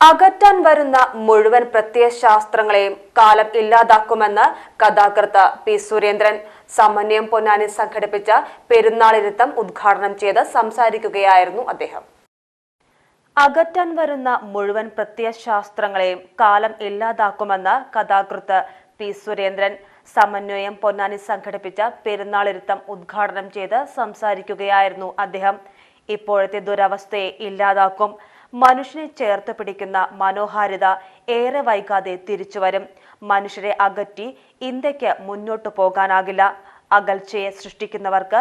അകറ്റാൻ വരുന്ന മുഴുവൻ പ്രത്യയശാസ്ത്രങ്ങളെയും കാലം ഇല്ലാതാക്കുമെന്ന് കഥാകൃത്ത് പി സുരേന്ദ്രൻ. സമന്വയം പൊന്നാനി സംഘടിപ്പിച്ച പെരുന്നാളിരുത്തം ഉദ്ഘാടനം ചെയ്ത് സംസാരിക്കുകയായിരുന്നു അദ്ദേഹം. അകറ്റാൻ വരുന്ന മുഴുവൻ പ്രത്യയശാസ്ത്രങ്ങളെയും കാലം ഇല്ലാതാക്കുമെന്ന് കഥാകൃത്ത് പി സുരേന്ദ്രൻ. സമന്വയം പൊന്നാനി സംഘടിപ്പിച്ച പെരുന്നാളിരുത്തം ഉദ്ഘാടനം ചെയ്ത് സംസാരിക്കുകയായിരുന്നു അദ്ദേഹം. ഇപ്പോഴത്തെ ദുരവസ്ഥയെ ഇല്ലാതാക്കും. മനുഷ്യനെ ചേർത്ത് പിടിക്കുന്ന മനോഹാരിത ഏറെ വൈകാതെ തിരിച്ചുവരും മനുഷ്യരെ അകറ്റി ഇന്ത്യയ്ക്ക് മുന്നോട്ടു പോകാനാകില്ല. അകൽച്ചയെ സൃഷ്ടിക്കുന്നവർക്ക്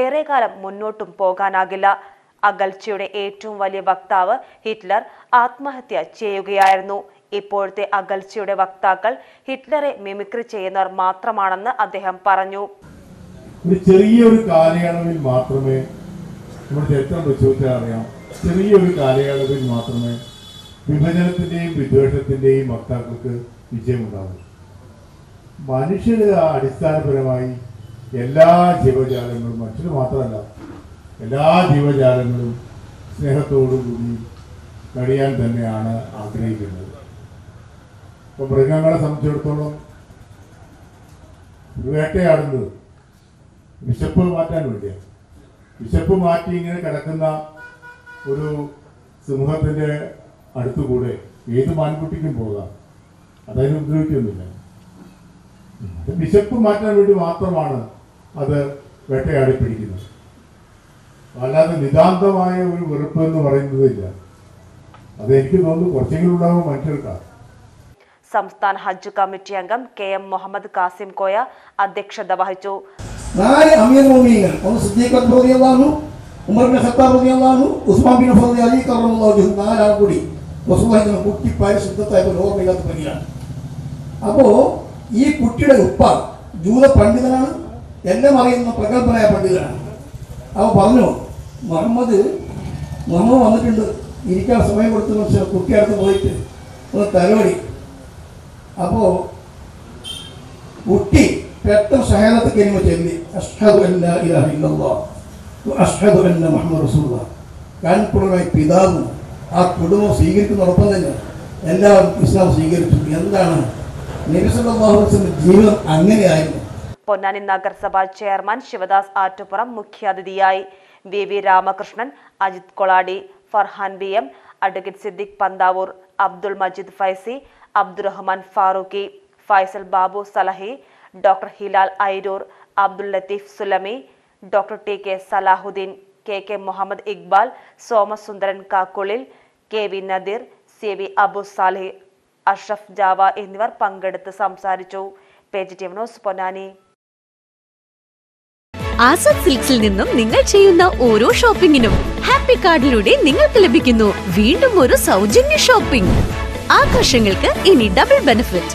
ഏറെക്കാലം മുന്നോട്ടും പോകാനാകില്ല. അകൽച്ചയുടെ ഏറ്റവും വലിയ വക്താവ് ഹിറ്റ്ലർ ആത്മഹത്യ ചെയ്യുകയായിരുന്നു. ഇപ്പോഴത്തെ അകൽച്ചയുടെ വക്താക്കൾ ഹിറ്റ്ലറെ മിമിക്രി ചെയ്യുന്നവർ മാത്രമാണെന്ന് അദ്ദേഹം പറഞ്ഞു. ഒരു ചെറിയൊരു കാലയളവിൽ മാത്രമേ നമ്മുടെ ചരിത്രം പരിശോധിച്ചാൽ അറിയാം. ചെറിയൊരു കാലയളവിൽ മാത്രമേ വിഭജനത്തിന്റെയും വിദ്വേഷത്തിന്റെയും വക്താക്കൾക്ക് വിജയമുണ്ടാകൂ മനുഷ്യർ അടിസ്ഥാനപരമായി എല്ലാ ജീവജാലങ്ങളും മനുഷ്യർ മാത്രമല്ല എല്ലാ ജീവജാലങ്ങളും സ്നേഹത്തോടുകൂടി കഴിയാൻ തന്നെയാണ് ആഗ്രഹിക്കുന്നത്. ഇപ്പൊ മൃഗങ്ങളെ സംബന്ധിച്ചിടത്തോളം വേട്ടയാടുന്നത് വിശപ്പ് മാറ്റാൻ വേണ്ടിയാണ്. വിശപ്പ് മാറ്റി ഇങ്ങനെ കിടക്കുന്ന ഒരു സിംഹത്തിന്റെ അടുത്തുകൂടെ ഏത് മാൻകുട്ടിക്കും പോകാം. അതായത് ഉപദ്രവിക്കൊന്നുമില്ല അത് വിശപ്പ് മാറ്റാൻ വേണ്ടി മാത്രമാണ് അത് വേട്ടയാടി പിടിക്കുന്നത് അല്ലാതെ നിതാന്തമായ ഒരു വെറുപ്പ് എന്ന് പറയുന്നതില്ല. അത് എനിക്ക് തോന്നുന്നു കുറച്ചെങ്കിലും ഉണ്ടാവും മനുഷ്യർക്കാണ് സംസ്ഥാന ഹജ്ജ് കമ്മിറ്റി അംഗം കെ എം മുഹമ്മദ് കാസിം കോയ അധ്യക്ഷത വഹിച്ചു. നാല് അമീർ ഒന്ന് സിദ്ദീഖ് ബിൻ ഖത്താബ് റളിയല്ലാഹു ഉസ്മാൻ ബിൻ അഫ്ഫാൻ അലി കറമല്ലാഹു കൂടി റസൂലുള്ളാഹിന്റെ കുട്ടിപ്പായ ശുദ്ധത്തായ ഒരു ഓർമ്മയില്ലാത്ത പനിയാണ്. അപ്പോ ഈ കുട്ടിയുടെ ഉപ്പ ജൂത പണ്ഡിതനാണ് എല്ലാം അറിയുന്ന പ്രഗത്ഭനായ പണ്ഡിതനാണ്. അവ പറഞ്ഞു മുഹമ്മദ് മുഹമ്മദ് വന്നിട്ടുണ്ട്. ഇരിക്കാൻ സമയം കൊടുത്ത് പക്ഷേ കുട്ടി പോയിട്ട് ഒന്ന് തലോടി അപ്പോ കുട്ടി പെട്ടെന്ന് ഷഹാദത്ത് ചെല്ലി അഷ്ഹദു അൻ ഇലാഹ ഇല്ലല്ലാഹ് അഷ്ഹദു അന്ന മുഹമ്മദ് റസൂള്ള കാൺപുറമായി പിതാവ് ആ കുടുംബം സ്വീകരിക്കുന്നതോടൊപ്പം തന്നെ എല്ലാവരും ഇസ്ലാം സ്വീകരിച്ചു. എന്താണ്? നബിസുല്ലാഹുസിന്റെ ജീവിതം അങ്ങനെയായിരുന്നു. പൊന്നാനി നഗരസഭാ ചെയർമാൻ ശിവദാസ് ആറ്റുപുറം മുഖ്യാതിഥിയായി V V Ramakrishnan Ajith Koladi Farhan B M advocate Siddique Panthavoor Abdul Majeed Faizy Abdurahman Farooqui Faisal Babu Salahi doctor Hilal Airoor Abdul Latheef Sulami doctor T K Salahuddin K K Muhammad Iqbal Somasundaran Kakkulil K V Nadeer C V Abu Salih Ashraf Java എന്നിവർ പങ്കെടുത്ത് സംസാരിച്ചു. പൊന്നാനി. സിൽക്സിൽ നിന്നും നിങ്ങൾ ചെയ്യുന്ന ഓരോ ഷോപ്പിംഗിനും happy കാർഡിലൂടെ നിങ്ങൾക്ക് ലഭിക്കുന്നു. വീണ്ടും ഒരു സൗജന്യ ഷോപ്പിംഗ്. ആഘോഷങ്ങൾക്ക് ഇനി double benefit